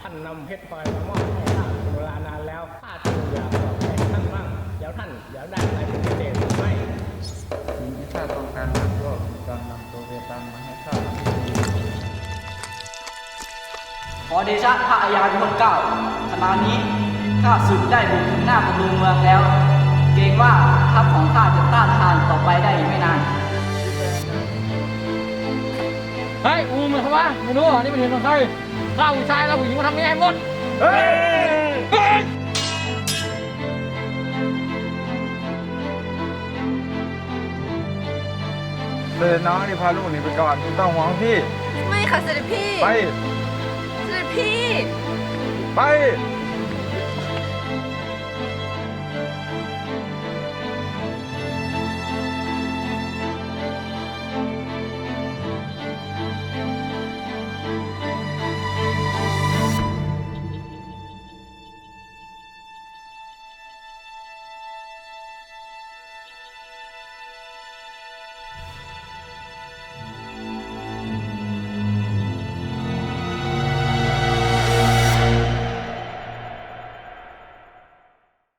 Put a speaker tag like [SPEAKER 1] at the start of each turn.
[SPEAKER 1] ท่านนำเพชรพลอยมามอบให้ข้าเป็นเวลานานแล้วข้าจึงอยากตอบแทนท่านบ้างเดี๋ยวท่านอยากได้อะไรเป็นพิเศษหรือไม่
[SPEAKER 2] สิ่งที่ข้าต้องการนั้นก็คือการนำตัวเวตันมาให้ข้า
[SPEAKER 3] ขอเดชะพระอาญาพิพลเก้าขณะนี้ข้าศึกได้บุกถึงหน้าประตูเมืองแล้ว เกรงว่าทัพของข้าจะต้านทานต่อไปได้อีกไม่นาน
[SPEAKER 4] เฮ้ยอูมันเข้ามไม่รู้อะนี่มันเห็นของใคร ข้าผู้ชายแล้วผู้หญิงมาทำยังไงหมด เฮ้ย
[SPEAKER 2] เสด็จน้องนี่พาลูกหนีไปก่อนไม่ต้องห่วงพี่
[SPEAKER 5] ไม่ค่ะเสด็จพี่
[SPEAKER 2] ไป
[SPEAKER 5] เสด็จพี่
[SPEAKER 2] ไป
[SPEAKER 5] เ